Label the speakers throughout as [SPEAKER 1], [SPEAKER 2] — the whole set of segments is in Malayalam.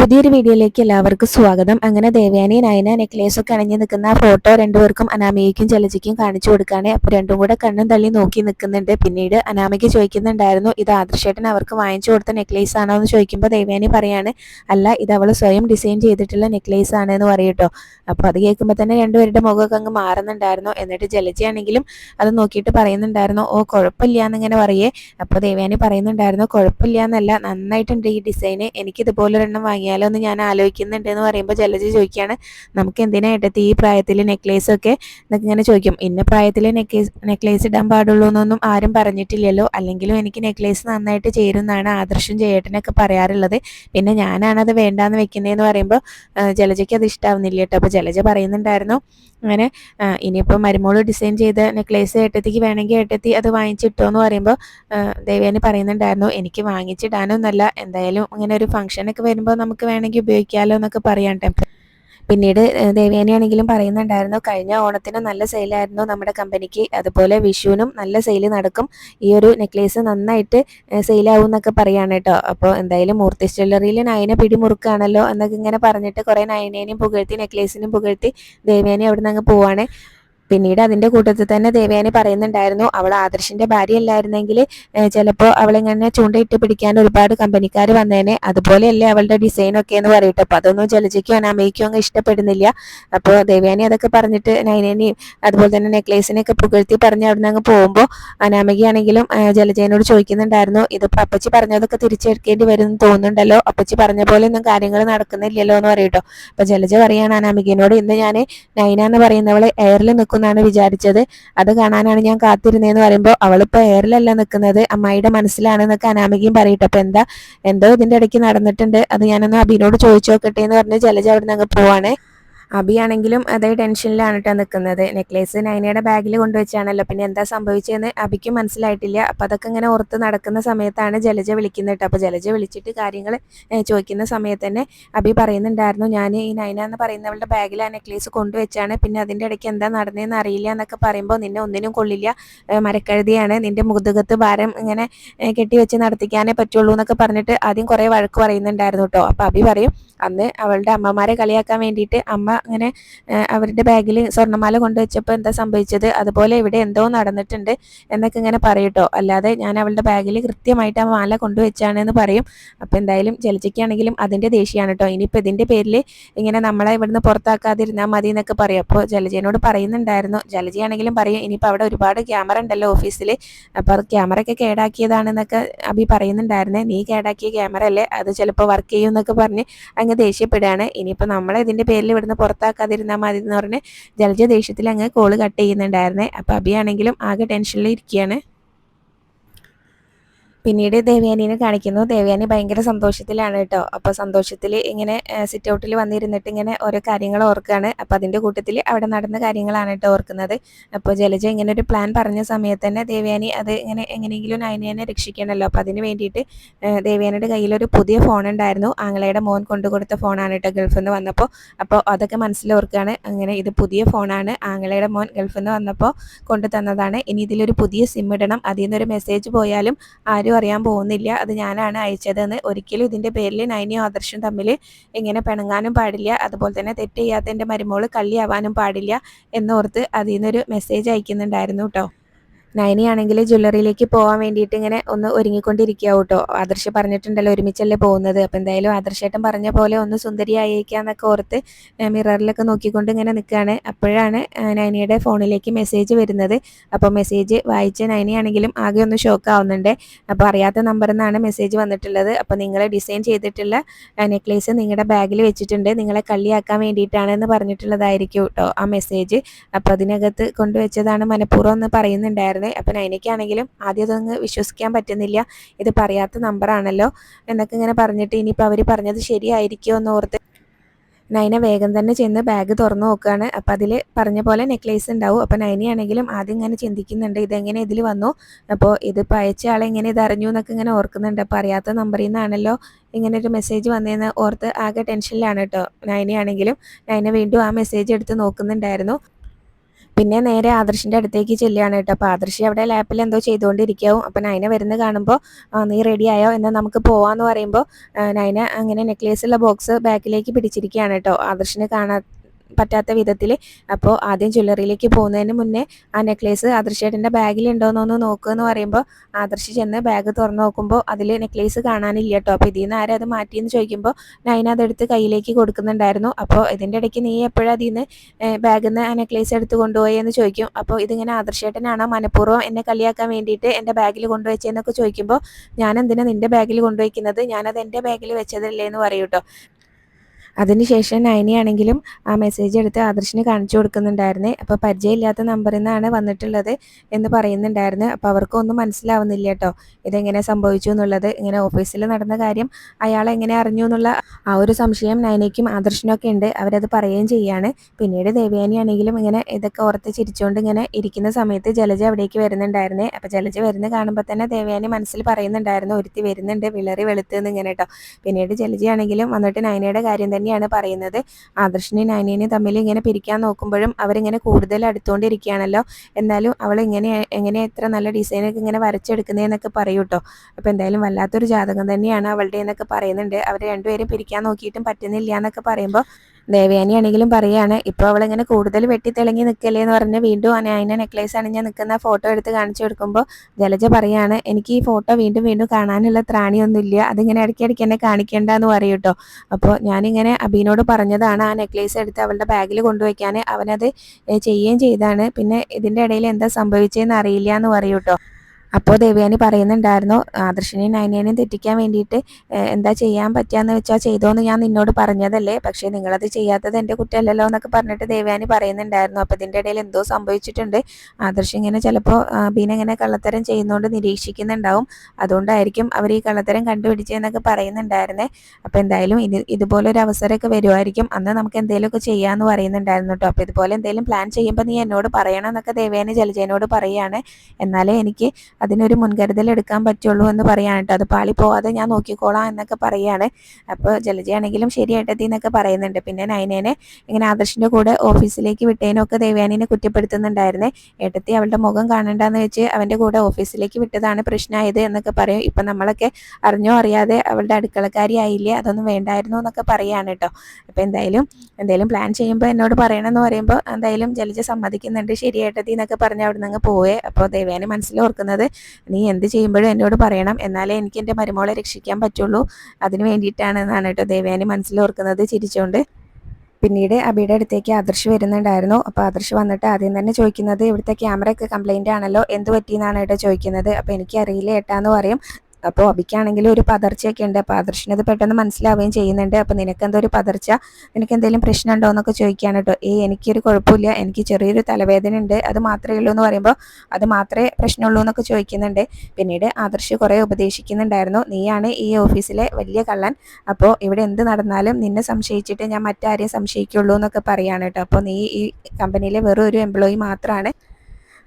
[SPEAKER 1] പുതിയൊരു വീഡിയോയിലേക്ക് എല്ലാവർക്കും സ്വാഗതം. അങ്ങനെ ദേവയാനി നയന നെക്ലേസ് ഒക്കെ അണിഞ്ഞു നിൽക്കുന്ന ഫോട്ടോ രണ്ടുപേർക്കും അനാമികയ്ക്കും ജലജിക്കും കാണിച്ചു കൊടുക്കാണ്. അപ്പോൾ രണ്ടും കൂടെ കണ്ണും തള്ളി നോക്കി നിൽക്കുന്നുണ്ട്. പിന്നീട് അനാമിക ചോദിക്കുന്നുണ്ടായിരുന്നു ഇത് ആദർശേട്ടൻ അവർക്ക് വാങ്ങിച്ചു കൊടുത്ത നെക്ലേസ് ആണോ? എന്ന് ചോദിക്കുമ്പോൾ ദേവയാനി പറയാണ് അല്ല ഇത് അവൾ സ്വയം ഡിസൈൻ ചെയ്തിട്ടുള്ള നെക്ലേസ് ആണ് എന്ന് പറയട്ടോ അപ്പോൾ അത് കേൾക്കുമ്പോൾ തന്നെ രണ്ടുപേരുടെ മുഖമൊക്കെ അങ്ങ് മാറുന്നുണ്ടായിരുന്നു. എന്നിട്ട് ജലജി ആണെങ്കിലും അത് നോക്കിയിട്ട് പറയുന്നുണ്ടായിരുന്നു ഓ കുഴപ്പമില്ല എന്നിങ്ങനെ പറയേ. അപ്പോൾ ദേവയാനി പറയുന്നുണ്ടായിരുന്നു കുഴപ്പമില്ല എന്നല്ല നന്നായിട്ടുണ്ട് ഈ ഡിസൈന്. എനിക്ക് ഇതുപോലൊരെണ്ണം എന്ന് ഞാൻ ആലോചിക്കുന്നുണ്ട് എന്ന് പറയുമ്പോൾ ജലജ ചോദിക്കുകയാണ് നമുക്ക് എന്തിനായിട്ടത്തി ഈ പ്രായത്തിൽ നെക്ലേസ് ഒക്കെ? എന്നൊക്കെ ഇങ്ങനെ ചോദിക്കും. ഇന്ന പ്രായത്തിൽ നെക്ലേസ് നെക്ലേസ് ഇടാൻ പാടുള്ളൂ എന്നൊന്നും ആരും പറഞ്ഞിട്ടില്ലല്ലോ. അല്ലെങ്കിലും എനിക്ക് നെക്ലേസ് നന്നായിട്ട് ചേരുന്നതാണ് ആദർശം ചേട്ടനൊക്കെ പറയാറുള്ളത്. പിന്നെ ഞാനാണ് അത് വേണ്ടാന്ന് വെക്കുന്നതെന്ന് പറയുമ്പോൾ ജലജയ്ക്ക് അത് ഇഷ്ടാവുന്നില്ല കേട്ടോ. അപ്പോൾ ജലജ പറയുന്നുണ്ടായിരുന്നു അങ്ങനെ ഇനിയിപ്പോൾ മരുമോൾ ഡിസൈൻ ചെയ്ത നെക്ലേസ് ഏട്ടത്തിക്ക് വേണമെങ്കിൽ ഏട്ടത്തി അത് വാങ്ങിച്ചിട്ടോ എന്ന് പറയുമ്പോൾ ദേവേനി പറയുന്നുണ്ടായിരുന്നു എനിക്ക് വാങ്ങിച്ചിടാനൊന്നല്ല എന്തായാലും അങ്ങനെ ഒരു ഫംഗ്ഷനൊക്കെ വരുമ്പോൾ നമുക്ക് വേണമെങ്കിൽ ഉപയോഗിക്കാമല്ലോ എന്നൊക്കെ പറയാട്ടെ പിന്നീട് ദേവേനയാണെങ്കിലും പറയുന്നുണ്ടായിരുന്നു കഴിഞ്ഞ ഓണത്തിന് നല്ല സെയിലായിരുന്നു നമ്മുടെ കമ്പനിക്ക് അതുപോലെ വിഷുവിനും നല്ല സെയിൽ നടക്കും. ഈ ഒരു നെക്ലേസ് നന്നായിട്ട് സെയിലാവും എന്നൊക്കെ പറയാണ് കേട്ടോ അപ്പോൾ എന്തായാലും മൂർത്തി ജ്വല്ലറിയിൽ നയന പിടിമുറുക്കാണല്ലോ എന്നൊക്കെ ഇങ്ങനെ പറഞ്ഞിട്ട് കുറേ നയനേനെയും പുകഴ്ത്തി നെക്ലേസിനും പുകഴ്ത്തി ദേവേനെ അവിടെ നിന്ന് അങ്ങ് പോവാണ്. പിന്നീട് അതിന്റെ കൂട്ടത്തിൽ തന്നെ ദേവയാനി പറയുന്നുണ്ടായിരുന്നു അവൾ ആദർശിന്റെ ഭാര്യ അല്ലായിരുന്നെങ്കിൽ ചിലപ്പോൾ അവളിങ്ങനെ ചൂണ്ടയിട്ട് പിടിക്കാൻ ഒരുപാട് കമ്പനിക്കാർ വന്നേനെ. അതുപോലെയല്ലേ അവളുടെ ഡിസൈൻ ഒക്കെ എന്ന് പറയട്ടെ. അപ്പോൾ അതൊന്നും ജലജയ്ക്കോ അനാമയ്ക്കോ അങ്ങ് ഇഷ്ടപ്പെടുന്നില്ല. അപ്പോൾ ദേവയാനി അതൊക്കെ പറഞ്ഞിട്ട് നൈനേനെയും അതുപോലെ തന്നെ നെക്ലേസിനെയൊക്കെ പുകഴ്ത്തി പറഞ്ഞ് അവിടെ നിന്ന് അങ്ങ് പോകുമ്പോൾ അനാമികയാണെങ്കിലും ആ, ജലജയനോട് ചോദിക്കുന്നുണ്ടായിരുന്നു ഇതിപ്പോ അപ്പച്ചി പറഞ്ഞതൊക്കെ തിരിച്ചെടുക്കേണ്ടി വരും തോന്നുന്നുണ്ടല്ലോ. അപ്പച്ചി പറഞ്ഞ പോലെ ഒന്നും കാര്യങ്ങൾ നടക്കുന്നില്ലല്ലോ എന്ന് പറയട്ടോ. അപ്പോൾ ജലജ പറയാണ് അനാമികനോട് ഇന്ന് ഞാൻ നൈന എന്ന് പറയുന്നവളെ എയറിൽ നിൽക്കുന്നാണ് വിചാരിച്ചത്. അത് കാണാനാണ് ഞാൻ കാത്തിരുന്നതെന്ന് പറയുമ്പോൾ അവളിപ്പോ എയറിലല്ല നിൽക്കുന്നത്. അമ്മായിയുടെ മനസ്സിലാണ് എന്നൊക്കെ അനാമികയും പറയട്ടെ. അപ്പോൾ എന്താ എന്തോ ഇതിന്റെ ഇടയ്ക്ക് നടന്നിട്ടുണ്ട്. അത് ഞാനൊന്ന് അബിനോട് ചോദിച്ചു നോക്കട്ടെ എന്ന് പറഞ്ഞ് ജലജ അവിടെ നിന്ന് അങ്ങ് പോവാണ്. അബിയാണെങ്കിലും അതേ ടെൻഷനിലാണ് കേട്ടോ നിൽക്കുന്നത് നെക്ലേസ് നൈനയുടെ ബാഗിൽ കൊണ്ടുവച്ചാണല്ലോ. പിന്നെ എന്താ സംഭവിച്ചതെന്ന് അബിക്കും മനസ്സിലായിട്ടില്ല. അപ്പം അതൊക്കെ ഇങ്ങനെ ഓർത്ത് നടക്കുന്ന സമയത്താണ് ജലജ വിളിക്കുന്നത് കേട്ടോ അപ്പോൾ ജലജ വിളിച്ചിട്ട് കാര്യങ്ങൾ ചോദിക്കുന്ന സമയത്ത് തന്നെ അബി പറയുന്നുണ്ടായിരുന്നു. ഞാൻ ഈ നൈന എന്ന് പറയുന്നവളുടെ ബാഗിൽ ആ നെക്ലേസ് കൊണ്ടുവച്ചാണ്. പിന്നെ അതിന്റെ ഇടയ്ക്ക് എന്താ നടന്നതെന്ന് അറിയില്ല എന്നൊക്കെ പറയുമ്പോൾ നിന്നെ ഒന്നിനും കൊള്ളില്ല മരക്കഴുതിയാണ്. നിന്റെ മുതുകത്ത് ഭാരം ഇങ്ങനെ കെട്ടിവെച്ച് നടത്തിക്കാനേ പറ്റുള്ളൂ എന്നൊക്കെ പറഞ്ഞിട്ട് ആദ്യം കുറേ വഴക്ക് പറയുന്നുണ്ടായിരുന്നു കേട്ടോ അപ്പോൾ അബി പറയും അന്ന് അവളുടെ അമ്മമാരെ കളിയാക്കാൻ വേണ്ടിയിട്ട് അമ്മ ഇങ്ങനെ ഏഹ് അവരുടെ ബാഗിൽ സ്വർണമാല കൊണ്ടുവച്ചപ്പോൾ എന്താ സംഭവിച്ചത്? അതുപോലെ ഇവിടെ എന്തോ നടന്നിട്ടുണ്ട് എന്നൊക്കെ ഇങ്ങനെ പറയട്ടോ അല്ലാതെ ഞാൻ അവളുടെ ബാഗിൽ കൃത്യമായിട്ട് ആ മാല കൊണ്ടുവച്ചാണെന്ന് പറയും. അപ്പോൾ എന്തായാലും ജലജയ്ക്കാണെങ്കിലും അതിന്റെ ദേഷ്യമാണ് കേട്ടോ ഇനിയിപ്പോൾ ഇതിന്റെ പേരിൽ ഇങ്ങനെ നമ്മളെ ഇവിടുന്ന് പുറത്താക്കാതിരുന്നാൽ മതി എന്നൊക്കെ പറയും. അപ്പോൾ ജലജയനോട് പറയുന്നുണ്ടായിരുന്നു. ജലജയാണെങ്കിലും പറയും ഇനിയിപ്പോൾ അവിടെ ഒരുപാട് ക്യാമറ ഉണ്ടല്ലോ ഓഫീസിൽ അപ്പോൾ അത് ക്യാമറ ഒക്കെ കേടാക്കിയതാണെന്നൊക്കെ അഭി പറയുന്നുണ്ടായിരുന്നേ. നീ കേടാക്കിയ ക്യാമറ അല്ലേ? അത് ചിലപ്പോൾ വർക്ക് ചെയ്യും എന്നൊക്കെ പറഞ്ഞ് അങ്ങ് ദേഷ്യപ്പെടുകയാണ്. ഇനിയിപ്പോൾ നമ്മളെ ഇതിന്റെ പേരിൽ ഇവിടുന്ന് പുറത്താക്കാതിരുന്നാൽ മതി എന്ന് പറഞ്ഞ് ജലജ ദേഷ്യത്തിൽ അങ്ങ് കോൾ കട്ട് ചെയ്യുന്നുണ്ടായിരുന്നേ അപ്പോൾ അഭിയാണെങ്കിലും ആകെ ടെൻഷനിൽ ഇരിക്കുകയാണ്. പിന്നീട് ദേവയാനിനെ കാണിക്കുന്നു. ദേവയാനി ഭയങ്കര സന്തോഷത്തിലാണ് കേട്ടോ. അപ്പോൾ സന്തോഷത്തിൽ ഇങ്ങനെ സിറ്റ് ഔട്ടിൽ വന്നിരുന്നിട്ട് ഇങ്ങനെ ഓരോ കാര്യങ്ങൾ ഓർക്കുകയാണ് അപ്പോൾ അതിന്റെ കൂട്ടത്തിൽ അവിടെ നടന്ന കാര്യങ്ങളാണ് കേട്ടോ ഓർക്കുന്നത്. അപ്പോൾ ജലജ ഇങ്ങനെ ഒരു പ്ലാൻ പറഞ്ഞ സമയത്ത് തന്നെ ദേവയാനി അത് ഇങ്ങനെ എങ്ങനെയെങ്കിലും നയനേനെ രക്ഷിക്കണമല്ലോ അപ്പോൾ അതിന് വേണ്ടിയിട്ട് ദേവയാനിയുടെ കയ്യിലൊരു പുതിയ ഫോൺ ഉണ്ടായിരുന്നു. ആങ്ങളയുടെ മോൻ കൊണ്ടു കൊടുത്ത ഫോണാണ് കേട്ടോ ഗൾഫിൽ നിന്ന് വന്നപ്പോൾ അപ്പോൾ അതൊക്കെ മനസ്സിലോർക്കുകയാണ് അങ്ങനെ ഇത് പുതിയ ഫോണാണ് ആങ്ങളയുടെ മോൻ ഗൾഫിൽ നിന്ന് വന്നപ്പോൾ കൊണ്ടു തന്നതാണ്. ഇനി ഇതിലൊരു പുതിയ സിം ഇടണം. അതിൽ നിന്നൊരു മെസ്സേജ് പോയാലും ആരും അറിയാൻ പോകുന്നില്ല. അത് ഞാനാണ് അയച്ചതെന്ന് ഒരിക്കലും ഇതിന്റെ പേരിൽ നൈനിയും ആദർശം തമ്മിൽ എങ്ങനെ പിണങ്ങാനും പാടില്ല. അതുപോലെ തന്നെ തെറ്റ് ചെയ്യാത്ത എന്റെ മരുമോൾ കള്ളിയാവാനും പാടില്ല എന്നോർത്ത് അതിൽ നിന്നൊരു മെസ്സേജ് അയക്കുന്നുണ്ടായിരുന്നു കേട്ടോ നയനിയാണെങ്കിൽ ജ്വല്ലറിയിലേക്ക് പോകാൻ വേണ്ടിയിട്ട് ഇങ്ങനെ ഒന്ന് ഒരുങ്ങിക്കൊണ്ടിരിക്കുക കേട്ടോ. ആദർശ പറഞ്ഞിട്ടുണ്ടല്ലോ ഒരുമിച്ചല്ലേ പോകുന്നത്. അപ്പം എന്തായാലും ആദർശേട്ടൻ പറഞ്ഞ പോലെ ഒന്ന് സുന്ദരിയായേക്കാന്നൊക്കെ ഓർത്ത് മിററിലൊക്കെ നോക്കിക്കൊണ്ട് ഇങ്ങനെ നിൽക്കുകയാണ് അപ്പോഴാണ് നയനിയുടെ ഫോണിലേക്ക് മെസ്സേജ് വരുന്നത്. അപ്പോൾ മെസ്സേജ് വായിച്ച നയനിയാണെങ്കിലും ആകെ ഒന്ന് ഷോക്ക് ആവുന്നുണ്ട്. അപ്പോൾ അറിയാത്ത നമ്പറിൽ നിന്നാണ് മെസ്സേജ് വന്നിട്ടുള്ളത്. അപ്പോൾ നിങ്ങൾ ഡിസൈൻ ചെയ്തിട്ടുള്ള നെക്ലേസ് നിങ്ങളുടെ ബാഗിൽ വെച്ചിട്ടുണ്ട്. നിങ്ങളെ കള്ളിയാക്കാൻ വേണ്ടിയിട്ടാണെന്ന് പറഞ്ഞിട്ടുള്ളതായിരിക്കും കേട്ടോ ആ മെസ്സേജ് അപ്പോൾ അതിനകത്ത് കൊണ്ടുവച്ചതാണ് മനഃപൂർവം എന്ന് പറയുന്നുണ്ടായിരുന്നത് അപ്പം നൈനയ്ക്കാണെങ്കിലും ആദ്യം അതൊന്ന് വിശ്വസിക്കാൻ പറ്റുന്നില്ല. ഇത് പറയാത്ത നമ്പറാണല്ലോ എന്നൊക്കെ ഇങ്ങനെ പറഞ്ഞിട്ട് ഇനിയിപ്പോൾ അവർ പറഞ്ഞത് ശരിയായിരിക്കുമോ എന്ന് ഓർത്ത് നൈന വേഗം തന്നെ ചെന്ന് ബാഗ് തുറന്നു നോക്കുകയാണ് അപ്പം അതിൽ പറഞ്ഞ പോലെ നെക്ലേസ് ഉണ്ടാവും. അപ്പം നൈനയാണെങ്കിലും ആദ്യം ഇങ്ങനെ ചിന്തിക്കുന്നുണ്ട് ഇതെങ്ങനെ ഇതിൽ വന്നു? അപ്പോൾ ഇതിപ്പോൾ അയച്ച ആളെ എങ്ങനെ ഇത് അറിഞ്ഞു എന്നൊക്കെ ഇങ്ങനെ ഓർക്കുന്നുണ്ട്. അപ്പോൾ അറിയാത്ത നമ്പറിൽ നിന്നാണല്ലോ ഇങ്ങനെ ഒരു മെസ്സേജ് വന്നതെന്ന് ഓർത്ത് ആകെ ടെൻഷനിലാണ് കേട്ടോ നൈനയാണെങ്കിലും നൈന വീണ്ടും ആ മെസ്സേജ് എടുത്ത് നോക്കുന്നുണ്ടായിരുന്നു. പിന്നെ നേരെ ആദർശിന്റെ അടുത്തേക്ക് ചെല്ലുകയാണ് കേട്ടോ. അപ്പോൾ ആദർശി അവിടെ ലാപ്പിൽ എന്തോ ചെയ്തുകൊണ്ടിരിക്കാവും അപ്പോൾ നൈന വരുന്ന കാണുമ്പോൾ നീ റെഡിയായോ എന്നാൽ നമുക്ക് പോവാന്ന് പറയുമ്പോൾ നൈന അങ്ങനെ നെക്ലേസുള്ള ബോക്സ് ബാക്കിലേക്ക് പിടിച്ചിരിക്കുകയാണ് കേട്ടോ. ആദർശിനെ കാണാ പറ്റാത്ത വിധത്തിൽ അപ്പോൾ ആദ്യം ജ്വല്ലറിയിലേക്ക് പോകുന്നതിന് മുന്നേ ആ നെക്ലേസ് ആദർശേട്ടന്റെ ബാഗിലുണ്ടോയെന്നൊന്ന് നോക്കുക എന്ന് പറയുമ്പോൾ ആദർശ് ചെന്ന് ബാഗ് തുറന്ന് നോക്കുമ്പോൾ അതിൽ നെക്ലേസ് കാണാനില്ല കേട്ടോ. അപ്പോൾ ഇതിൽ നിന്ന് ആരും അത് മാറ്റിയെന്ന് ചോദിക്കുമ്പോൾ നൈന അതെടുത്ത് കയ്യിലേക്ക് കൊടുക്കുന്നുണ്ടായിരുന്നു. അപ്പോൾ ഇതിന്റെ ഇടയ്ക്ക് നീ എപ്പോഴാണ് അതിൽ നിന്ന് ബാഗിൽ നിന്ന് ആ നെക്ലേസ് എടുത്ത് കൊണ്ടുപോയി എന്ന് ചോദിക്കും. അപ്പോൾ ഇതിങ്ങനെ ആദർശേട്ടനാണോ മനഃപൂർവം എന്നെ കളിയാക്കാൻ വേണ്ടിയിട്ട് എന്റെ ബാഗിൽ കൊണ്ടുവച്ചതെന്നൊക്കെ ചോദിക്കുമ്പോൾ ഞാൻ എന്തിനാണ് നിന്റെ ബാഗിൽ കൊണ്ടുവയ്ക്കുന്നത്? ഞാനത് എന്റെ ബാഗിൽ വെച്ചതല്ലേ എന്ന് പറയൂട്ടോ അതിനുശേഷം നയനിയാണെങ്കിലും ആ മെസ്സേജ് എടുത്ത് ആദർശിന് കാണിച്ചു കൊടുക്കുന്നുണ്ടായിരുന്നേ. അപ്പോൾ പരിചയമില്ലാത്ത നമ്പറിൽ നിന്നാണ് വന്നിട്ടുള്ളത് എന്ന് പറയുന്നുണ്ടായിരുന്നു. അപ്പോൾ അവർക്കൊന്നും മനസ്സിലാവുന്നില്ല കേട്ടോ. ഇതെങ്ങനെ സംഭവിച്ചു എന്നുള്ളത്. ഇങ്ങനെ ഓഫീസിൽ നടന്ന കാര്യം അയാൾ എങ്ങനെ അറിഞ്ഞു എന്നുള്ള ആ ഒരു സംശയം നയനയ്ക്കും ആദർശിനൊക്കെ ഉണ്ട്. അവരത് പറയുകയും ചെയ്യാണ്. പിന്നീട് ദേവയാനി ആണെങ്കിലും ഇങ്ങനെ ഇതൊക്കെ ഓർത്ത് ചിരിച്ചുകൊണ്ട് ഇങ്ങനെ ഇരിക്കുന്ന സമയത്ത് ജലജ അവിടേക്ക് വരുന്നുണ്ടായിരുന്നേ. അപ്പോൾ ജലജ വരുന്ന കാണുമ്പോൾ തന്നെ ദേവയാനി മനസ്സിൽ പറയുന്നുണ്ടായിരുന്നു ഒരുത്തി വരുന്നുണ്ട് വിളറി വെളുത്ത് ഇങ്ങനെ കേട്ടോ. പിന്നീട് ജലജയാണെങ്കിലും വന്നിട്ട് നയനയുടെ കാര്യം തന്നെ തന്നെയാണ് പറയുന്നത്. ആദർശിനെ നയനേനെയും തമ്മിൽ ഇങ്ങനെ പിരിക്കാൻ നോക്കുമ്പോഴും അവരിങ്ങനെ കൂടുതൽ അടുത്തുകൊണ്ടിരിക്കുകയാണല്ലോ. എന്നാലും അവൾ ഇങ്ങനെ എങ്ങനെ എത്ര നല്ല ഡിസൈനൊക്കെ ഇങ്ങനെ വരച്ചെടുക്കുന്നതെന്നൊക്കെ പറയൂ കേട്ടോ അപ്പോൾ എന്തായാലും വല്ലാത്തൊരു ജാതകം തന്നെയാണ് അവളുടെ എന്നൊക്കെ പറയുന്നുണ്ട്. അവർ രണ്ടുപേരും പിരിക്കാൻ നോക്കിയിട്ടും പറ്റുന്നില്ല എന്നൊക്കെ പറയുമ്പോൾ ദേവയാനി ആണെങ്കിലും പറയാണ് ഇപ്പോൾ അവളിങ്ങനെ കൂടുതൽ വെട്ടി തിളങ്ങി നിൽക്കല്ലേ എന്ന് പറഞ്ഞ് വീണ്ടും അതിനെ നെക്ലേസ് അണിഞ്ഞ് നിൽക്കുന്ന ഫോട്ടോ എടുത്ത് കാണിച്ചു കൊടുക്കുമ്പോൾ ജലജ പറയാണ് എനിക്ക് ഈ ഫോട്ടോ വീണ്ടും വീണ്ടും കാണാനുള്ള ത്രാണിയൊന്നുമില്ല അതിങ്ങനെ ഇടയ്ക്കിടയ്ക്ക് എന്നെ കാണിക്കേണ്ട എന്ന് പറയും കേട്ടോ അപ്പോൾ ഞാനിങ്ങനെ അബീനോട് പറഞ്ഞതാണ് ആ നെക്ലേസ് എടുത്ത് അവളുടെ ബാഗിൽ കൊണ്ടുവയ്ക്കാൻ അവനത് ചെയ്യുകയും ചെയ്താണ് പിന്നെ ഇതിന്റെ ഇടയിൽ എന്താ സംഭവിച്ചതെന്ന് അറിയില്ല എന്ന് പറയും കേട്ടോ അപ്പോൾ ദേവയാനി പറയുന്നുണ്ടായിരുന്നു ആദർശിനെയും നയനേനെയും തെറ്റിക്കാൻ വേണ്ടിയിട്ട് എന്താ ചെയ്യാൻ പറ്റുകയെന്ന് വെച്ചാൽ ചെയ്തോന്ന് ഞാൻ നിന്നോട് പറഞ്ഞതല്ലേ പക്ഷേ നിങ്ങളത് ചെയ്യാത്തത് എന്റെ കുറ്റമല്ലല്ലോ എന്നൊക്കെ പറഞ്ഞിട്ട് ദേവയാനി പറയുന്നുണ്ടായിരുന്നു. അപ്പോൾ ഇതിന്റെ ഇടയിൽ എന്തോ സംഭവിച്ചിട്ടുണ്ട്. ആദർശ് ഇങ്ങനെ ചിലപ്പോൾ ബീന ഇങ്ങനെ കള്ളത്തരം ചെയ്യുന്നതുകൊണ്ട് നിരീക്ഷിക്കുന്നുണ്ടാവും. അതുകൊണ്ടായിരിക്കും അവർ ഈ കള്ളത്തരം കണ്ടുപിടിച്ചതെന്നൊക്കെ പറയുന്നുണ്ടായിരുന്നേ. അപ്പോൾ എന്തായാലും ഇത് ഇതുപോലൊരു അവസരമൊക്കെ വരുമായിരിക്കും അന്ന് നമുക്ക് എന്തെങ്കിലുമൊക്കെ ചെയ്യാമെന്ന് പറയുന്നുണ്ടായിരുന്നു കേട്ടോ. അപ്പോൾ ഇതുപോലെ എന്തെങ്കിലും പ്ലാൻ ചെയ്യുമ്പോൾ നീ എന്നോട് പറയണം എന്നൊക്കെ ദേവ്യാനി ജലജയനോട് പറയുകയാണ് എന്നാലേ എനിക്ക് അതിനൊരു മുൻകരുതൽ എടുക്കാൻ പറ്റുള്ളൂ എന്ന് പറയാണ് കേട്ടോ അത് പാളി പോവാതെ ഞാൻ നോക്കിക്കോളാം എന്നൊക്കെ പറയുകയാണ് അപ്പോൾ ജലജയാണെങ്കിലും ശരിയായിട്ടെത്തി എന്നൊക്കെ പറയുന്നുണ്ട്. പിന്നെ നയനേനെ ഇങ്ങനെ ആദർശിന്റെ കൂടെ ഓഫീസിലേക്ക് വിട്ടേനൊക്കെ ദേവയാനിനെ കുറ്റപ്പെടുത്തുന്നുണ്ടായിരുന്നേ. ഏട്ടത്തി അവളുടെ മുഖം കാണണ്ടെന്ന് വെച്ച് അവന്റെ കൂടെ ഓഫീസിലേക്ക് വിട്ടതാണ് പ്രശ്നമായത് എന്നൊക്കെ പറയും. ഇപ്പം നമ്മളൊക്കെ അറിഞ്ഞോ അറിയാതെ അവളുടെ അടുക്കളക്കാരി ആയില്ലേ? അതൊന്നും വേണ്ടായിരുന്നു എന്നൊക്കെ പറയാണ് കേട്ടോ അപ്പോൾ എന്തായാലും എന്തായാലും പ്ലാൻ ചെയ്യുമ്പോൾ എന്നോട് പറയണമെന്ന് പറയുമ്പോൾ എന്തായാലും ജലജ സമ്മതിക്കുന്നുണ്ട്. ശരിയേട്ടത്തി എന്നൊക്കെ പറഞ്ഞ് അവിടെ നിന്ന് പോവേ. അപ്പോൾ ദേവയാനി മനസ്സിൽ നീ എന്ത് ചെയ്യുമ്പോഴും എന്നോട് പറയണം. എന്നാലേ എനിക്ക് എന്റെ മരുമോളെ രക്ഷിക്കാൻ പറ്റുള്ളൂ. അതിന് വേണ്ടിയിട്ടാണ് എന്നാണ് കേട്ടോ ദേവയാനി മനസ്സിലോർക്കുന്നത് ചിരിച്ചുകൊണ്ട് പിന്നീട് അബിയുടെ അടുത്തേക്ക് ആദർശ് വരുന്നുണ്ടായിരുന്നു. അപ്പോൾ ആദർശ് വന്നിട്ട് ആദ്യം തന്നെ ചോദിക്കുന്നത് ഇവിടുത്തെ ക്യാമറയ്ക്ക് കംപ്ലൈന്റ് ആണല്ലോ? എന്ത് പറ്റിയെന്നാണ് കേട്ടോ ചോദിക്കുന്നത്? അപ്പോൾ എനിക്ക് അറിയില്ല ഏട്ടാന്ന് പറയും. അപ്പോൾ അബിക്കാണെങ്കിൽ ഒരു പതർച്ചയൊക്കെ ഉണ്ട്. അപ്പോൾ ആദർശിനത് പെട്ടെന്ന് മനസ്സിലാവുകയും ചെയ്യുന്നുണ്ട്. അപ്പോൾ നിനക്ക് എന്തോ ഒരു പതർച്ച നിനക്ക് എന്തെങ്കിലും പ്രശ്നം ഉണ്ടോ എന്നൊക്കെ ചോദിക്കുകയാണ് കേട്ടോ. ഏ എനിക്കൊരു കുഴപ്പമില്ല. എനിക്ക് ചെറിയൊരു തലവേദന ഉണ്ട്. അത് മാത്രമേ ഉള്ളൂ എന്ന് പറയുമ്പോൾ അത് മാത്രമേ പ്രശ്നമുള്ളൂ എന്നൊക്കെ ചോദിക്കുന്നുണ്ട്. പിന്നീട് ആദർശ് കുറേ ഉപദേശിക്കുന്നുണ്ടായിരുന്നു. നീയാണ് ഈ ഓഫീസിലെ വലിയ കള്ളൻ. അപ്പോൾ ഇവിടെ എന്ത് നടന്നാലും നിന്നെ സംശയിച്ചിട്ട് ഞാൻ മറ്റാരെയും സംശയിക്കുള്ളൂ എന്നൊക്കെ പറയാണ് കേട്ടോ. അപ്പോൾ നീ ഈ കമ്പനിയിലെ വെറും ഒരു എംപ്ലോയി മാത്രമാണ്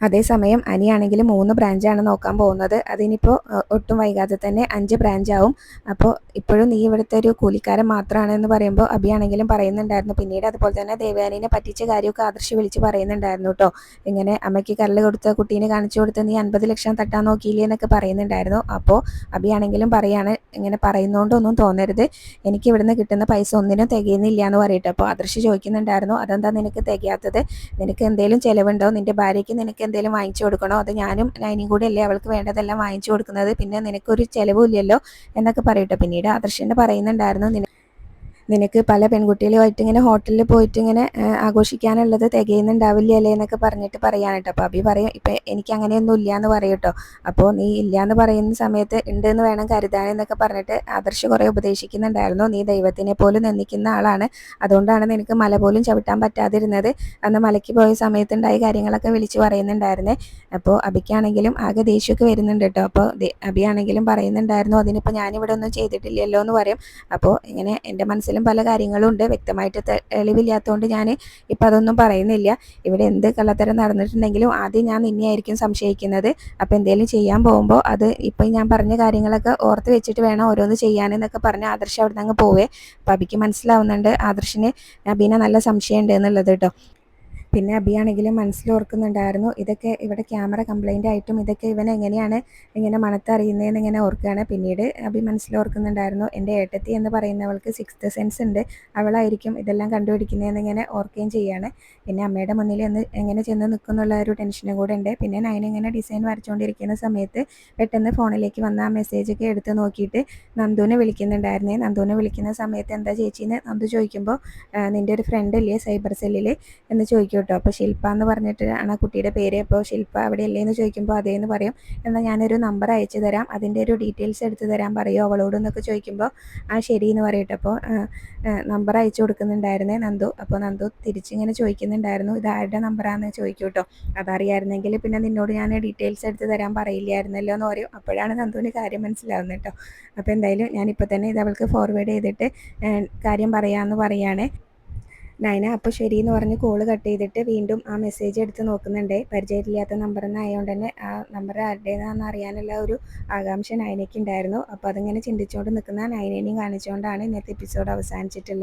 [SPEAKER 1] അതേസമയം അനിയാണെങ്കിൽ മൂന്ന് ബ്രാഞ്ചാണ് നോക്കാൻ പോകുന്നത്. അതിനിപ്പോൾ ഒട്ടും വൈകാതെ തന്നെ അഞ്ച് ബ്രാഞ്ചാവും അപ്പോൾ ഇപ്പോഴും നീ ഇവിടുത്തെ ഒരു കൂലിക്കാരൻ മാത്രമാണ് എന്ന് പറയുമ്പോൾ അഭിയാണെങ്കിലും പറയുന്നുണ്ടായിരുന്നു. പിന്നീട് അതുപോലെ തന്നെ ദേവയാനിനെ പറ്റിച്ച കാര്യമൊക്കെ ആദർശി വിളിച്ച് പറയുന്നുണ്ടായിരുന്നു കേട്ടോ ഇങ്ങനെ അമ്മയ്ക്ക് കല്ല് കൊടുത്ത കുട്ടീനെ കാണിച്ചു കൊടുത്ത് നീ അൻപത് ലക്ഷം തട്ടാൻ നോക്കിയില്ലേ എന്നൊക്കെ പറയുന്നുണ്ടായിരുന്നു. അപ്പോൾ അഭിയാണെങ്കിലും പറയാണ് ഇങ്ങനെ പറയുന്നതുകൊണ്ടൊന്നും തോന്നരുത്. എനിക്ക് ഇവിടുന്ന് കിട്ടുന്ന പൈസ ഒന്നിനും തികയുന്നില്ല എന്ന് പറയട്ടെ. അപ്പോൾ ആദർശി ചോദിക്കുന്നുണ്ടായിരുന്നു അതെന്താ നിനക്ക് തികയാത്തത്? നിനക്ക് എന്തെങ്കിലും ചിലവുണ്ടോ? നിന്റെ ഭാര്യയ്ക്ക് നിനക്ക് എന്തെങ്കിലും വാങ്ങിച്ചു കൊടുക്കണോ? അത് ഞാനും നൈനിയും കൂടെ അല്ലേ അവൾക്ക് വേണ്ടതെല്ലാം വാങ്ങിച്ചു കൊടുക്കുന്നത്. പിന്നെ നിനക്കൊരു ചിലവും ഇല്ലല്ലോ എന്നൊക്കെ പറയട്ടെ പിന്നീട് ആദർശന്റെ പറയുന്നുണ്ടായിരുന്നു. നിനക്ക് പല പെൺകുട്ടികളുമായിട്ട് ഇങ്ങനെ ഹോട്ടലിൽ പോയിട്ട് ഇങ്ങനെ ആഘോഷിക്കാനുള്ളത് തികയുന്നുണ്ടാവില്ല അല്ലേ എന്നൊക്കെ പറഞ്ഞിട്ട് പറയാൻ കേട്ടോ. അപ്പോൾ അഭി പറയും ഇപ്പം എനിക്ക് അങ്ങനെയൊന്നും ഇല്ല എന്ന് പറയും കേട്ടോ. അപ്പോൾ നീ ഇല്ല എന്ന് പറയുന്ന സമയത്ത് ഉണ്ട് എന്ന് വേണം കരുതാൻ എന്നൊക്കെ പറഞ്ഞിട്ട് ആദർശ് കുറേ ഉപദേശിക്കുന്നുണ്ടായിരുന്നു. നീ ദൈവത്തിനെ പോലും നിന്ദിക്കുന്ന ആളാണ്. അതുകൊണ്ടാണ് നിനക്ക് മല പോലും ചവിട്ടാൻ പറ്റാതിരുന്നത് അന്ന് മലയ്ക്ക് പോയ സമയത്തുണ്ടായ കാര്യങ്ങളൊക്കെ വിളിച്ച് പറയുന്നുണ്ടായിരുന്നേ. അപ്പോൾ അഭിക്കാണെങ്കിലും ആകെ ദേഷ്യമൊക്കെ വരുന്നുണ്ട് കേട്ടോ. അപ്പോൾ അഭിയാണെങ്കിലും പറയുന്നുണ്ടായിരുന്നു അതിനിപ്പോൾ ഞാനിവിടെ ഒന്നും ചെയ്തിട്ടില്ലല്ലോ എന്ന് പറയും. അപ്പോൾ ഇങ്ങനെ എന്റെ മനസ്സിൽ എന്തായാലും പല കാര്യങ്ങളും ഉണ്ട് വ്യക്തമായിട്ട് തെളിവില്ലാത്തതുകൊണ്ട് ഞാൻ ഇപ്പം അതൊന്നും പറയുന്നില്ല. ഇവിടെ എന്ത് കള്ളത്തരം നടന്നിട്ടുണ്ടെങ്കിലും ആദ്യം ഞാൻ നിന്നെയായിരിക്കും സംശയിക്കുന്നത്. അപ്പം എന്തെങ്കിലും ചെയ്യാൻ പോകുമ്പോൾ അത് ഇപ്പം ഞാൻ പറഞ്ഞ കാര്യങ്ങളൊക്കെ ഓർത്ത് വെച്ചിട്ട് വേണം ഓരോന്ന് ചെയ്യാനെന്നൊക്കെ പറഞ്ഞ് ആദർശം അവിടെ നിന്ന് അങ്ങ് പോവേ. അപ്പം അബിക്ക് മനസ്സിലാവുന്നുണ്ട് ആദർശിന് അബീനെ നല്ല സംശയമുണ്ട് എന്നുള്ളത് കേട്ടോ പിന്നെ അബിയാണെങ്കിലും മനസ്സിൽ ഓർക്കുന്നുണ്ടായിരുന്നു ഇതൊക്കെ ഇവിടെ ക്യാമറ കംപ്ലൈന്റ് ആയിട്ടും ഇതൊക്കെ ഇവൻ എങ്ങനെയാണ് ഇങ്ങനെ മണത്തറിയുന്നതെന്ന് ഇങ്ങനെ ഓർക്കുകയാണ്. പിന്നീട് അബി മനസ്സിൽ ഓർക്കുന്നുണ്ടായിരുന്നു എന്റെ ഏട്ടത്തി എന്ന് പറയുന്നവൾക്ക് സിക്സ്ത് സെൻസ് ഉണ്ട്. അവളായിരിക്കും ഇതെല്ലാം കണ്ടുപിടിക്കുന്നതെന്ന് ഇങ്ങനെ ഓർക്കുകയും ചെയ്യാണ്. പിന്നെ അമ്മയുടെ മുന്നിൽ എന്ന് എങ്ങനെ ചെന്ന് നിൽക്കുന്നുള്ള ഒരു ടെൻഷനും കൂടെ ഉണ്ട്. പിന്നെ നയൻ ഇങ്ങനെ ഡിസൈൻ വരച്ചുകൊണ്ടിരിക്കുന്ന സമയത്ത് പെട്ടെന്ന് ഫോണിലേക്ക് വന്ന ആ മെസ്സേജൊക്കെ എടുത്ത് നോക്കിയിട്ട് നന്ദുവിനെ വിളിക്കുന്നുണ്ടായിരുന്നേ. നന്ദുവിനെ വിളിക്കുന്ന സമയത്ത് എന്താ ചേച്ചിന്ന് നന്ദു ചോദിക്കുമ്പോൾ നിന്റെ ഒരു ഫ്രണ്ട് ഇല്ലേ? സൈബർ സെല്ലിൽ എന്ന് ചോദിക്കും. കേട്ടോ. അപ്പോൾ ശില്പ എന്ന് പറഞ്ഞിട്ട് ആണ് ആ കുട്ടിയുടെ പേര്. അപ്പോൾ ശില്പ അവിടെ അല്ലേ എന്ന് ചോദിക്കുമ്പോൾ അതേ എന്ന് പറയും. എന്നാൽ ഞാനൊരു നമ്പർ അയച്ചു തരാം. അതിന്റെ ഒരു ഡീറ്റെയിൽസ് എടുത്ത് തരാൻ പറയുമോ അവളോട് എന്നൊക്കെ ചോദിക്കുമ്പോൾ ആ ശരി എന്ന് പറയട്ടെ. അപ്പോൾ നമ്പർ അയച്ചു കൊടുക്കുന്നുണ്ടായിരുന്നേ നന്ദു. അപ്പോൾ നന്ദു തിരിച്ചിങ്ങനെ ചോദിക്കുന്നുണ്ടായിരുന്നു ഇത് ആരുടെ നമ്പറാണെന്ന് ചോദിക്കും കേട്ടോ. അതറിയായിരുന്നെങ്കിൽ പിന്നെ നിന്നോട് ഞാൻ ഡീറ്റെയിൽസ് എടുത്ത് തരാൻ പറയില്ലായിരുന്നല്ലോ എന്ന് പറയും. അപ്പോഴാണ് നന്ദുവിന് കാര്യം മനസ്സിലാവുന്നത് കേട്ടോ. അപ്പോൾ എന്തായാലും ഞാനിപ്പോൾ തന്നെ ഇത് അവൾക്ക് ഫോർവേഡ് ചെയ്തിട്ട് കാര്യം പറയാമെന്ന് പറയുകയാണ് നയന അപ്പോൾ ശരി എന്ന് പറഞ്ഞ് കോൾ കട്ട് ചെയ്തിട്ട് വീണ്ടും ആ മെസ്സേജ് എടുത്ത് നോക്കുന്നുണ്ട്. പരിചയമില്ലാത്ത നമ്പർ എന്നായതുകൊണ്ട് തന്നെ ആ നമ്പർ ആരുടേതാണെന്ന് അറിയാനുള്ള ഒരു ആകാംക്ഷ നയനയ്ക്ക് ഉണ്ടായിരുന്നു. അപ്പോൾ അതിങ്ങനെ ചിന്തിച്ചുകൊണ്ട് നിൽക്കുന്ന നയനേനെയും കാണിച്ചുകൊണ്ടാണ് ഇന്നത്തെ എപ്പിസോഡ് അവസാനിച്ചിട്ടുള്ളത്.